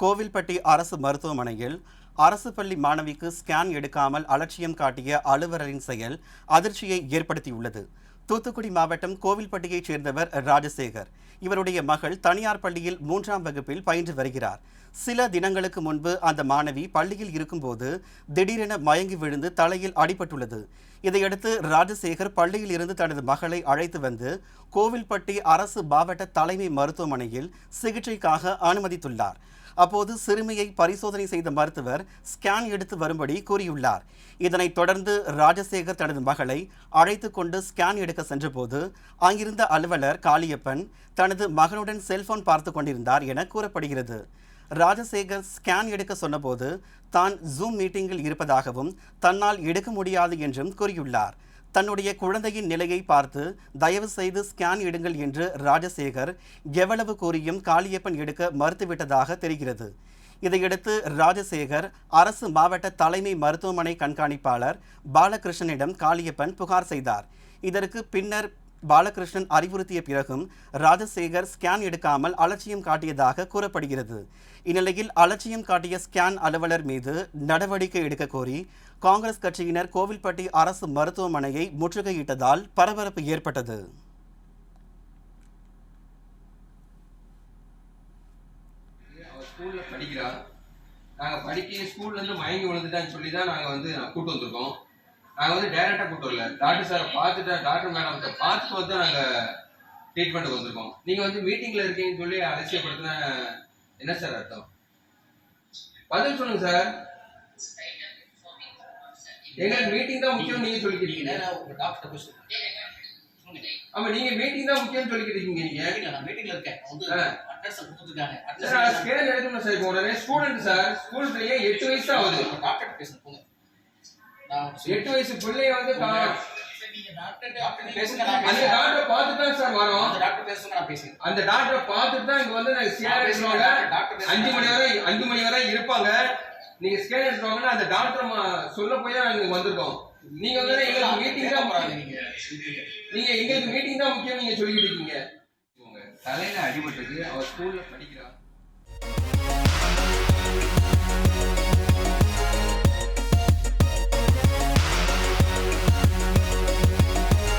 கோவில்பட்டி அரசு மருத்துவமனையில் அரசு பள்ளி மாணவிக்கு ஸ்கேன் எடுக்காமல் அலட்சியம் காட்டிய அலுவலரின் செயல் அதிர்ச்சியை ஏற்படுத்தியுள்ளது. தூத்துக்குடி மாவட்டம் கோவில்பட்டியைச் சேர்ந்தவர் ராஜசேகர். இவருடைய மகள் தனியார் பள்ளியில் மூன்றாம் வகுப்பில் பயின்று வருகிறார். சில தினங்களுக்கு முன்பு அந்த மாணவி பள்ளியில் இருக்கும்போது திடீரென மயங்கி விழுந்து தலையில் அடிபட்டுள்ளது. இதையடுத்து ராஜசேகர் பள்ளியில் இருந்து தனது மகளை அழைத்து வந்து கோவில்பட்டி அரசு மாவட்ட தலைமை மருத்துவமனையில் சிகிச்சைக்காக அனுமதித்துள்ளார். அப்போது சிறுமியை பரிசோதனை செய்த மருத்துவர் ஸ்கேன் எடுத்து வரும்படி கூறியுள்ளார். இதனைத் தொடர்ந்து ராஜசேகர் தனது மகளை அழைத்து கொண்டு ஸ்கேன் எடுக்க சென்றபோது அங்கிருந்த அலுவலர் காளியப்பன் தனது மகனுடன் செல்போன் பார்த்து கொண்டிருந்தார் என கூறப்படுகிறது. ராஜசேகர் ஸ்கேன் எடுக்க சொன்னபோது தான் ஜூம் மீட்டிங்கில் இருப்பதாகவும் தன்னால் எடுக்க முடியாது என்றும் கூறியுள்ளார். தன்னுடைய குழந்தையின் நிலையை பார்த்து தயவு செய்து ஸ்கேன் எடுங்கள் என்று ராஜசேகர் எவ்வளவு கூறியும் காளியப்பன் எடுக்க மறுத்துவிட்டதாக தெரிகிறது. இதையடுத்து ராஜசேகர் அரசு மாவட்ட தலைமை மருத்துவமனை கண்காணிப்பாளர் பாலகிருஷ்ணனிடம் காளியப்பன் புகார் செய்தார். இதற்கு பின்னர் பாலகிருஷ்ணன் அறிவுறுத்திய பிறகும் ராஜசேகர் ஸ்கேன் எடுக்காமல் அலட்சியம் காட்டியதாக கூறப்படுகிறது. இந்நிலையில் அலட்சியம் காட்டிய ஸ்கேன் அலுவலர் மீது நடவடிக்கை எடுக்க கோரி காங்கிரஸ் கட்சியினர் கோவில்பட்டி அரசு மருத்துவமனையை முற்றுகையிட்டதால் பரபரப்பு ஏற்பட்டது. அவ படிக்கிறா படிக்க ஸ்கூல்லேருந்து மயங்கி விழுந்துட்டான்னு சொல்லி தான் நாங்கள் வந்து கூட்டு வந்திருக்கோம். நாங்க வந்து டைரக்டா கூட்டு வரல டாக்டர் சார் பார்த்துட்டு டாக்டர் மேடம்கிட்ட பார்த்துட்டு வந்து நாங்க ட்ரீட்மெண்ட் வந்திருக்கோம். நீங்க வந்து மீட்டிங்ல இருக்கீங்கன்னு சொல்லி அலட்சியப்படுத்தின என்ன சார் அர்த்தம்? பதில் சொல்லுங்க சார் எங்களுக்கு மீட்டிங் தான் முக்கியம் நீங்க சொல்லுங்க சொல்லுங்க. ஆமா நீங்க மீட்டிங் தான் முக்கியம் சொல்லிக்கிட்டு இருக்கீங்க நீங்க நான் மீட்டிங்ல இருக்கேன். அட்ரஸ் கொடுத்துருக்காங்க சார் அட்ரஸ் ஸ்கேன் எடுக்கணும் சார் இப்போ உடனே ஸ்டூடெண்ட் சார் ஸ்கூல் பிள்ளைங்க எட்டு வயசு தான் ஆகுது டாக்டர் நான் எட்டு வயசு பிள்ளைய வந்து அந்த டாக்டரை பார்த்துட்டு தான் சார் வரோம். டாக்டர் பேசுங்க நான் பேசுறேன். அந்த டாக்டரை பார்த்துட்டு தான் இங்க வந்து நாங்க ஸ்கேன். அஞ்சு மணி வரை அஞ்சு மணி வரை இருப்பாங்க. நீங்க ஸ்கேன் எடுக்கிறோங்கன்னா அந்த டாக்டர் சொல்ல போய் தான் நாங்க வந்திருக்கோம். நீங்க வந்து எங்களுக்கு மீட்டிங் தான் போறாங்க. நீங்க நீங்க எங்களுக்கு மீட்டிங் தான் முக்கியம் நீங்க சொல்லிக்கிட்டு இருக்கீங்க. தலையில அடிபட்டது அவ ஸ்கூல்ல படிக்கிறா.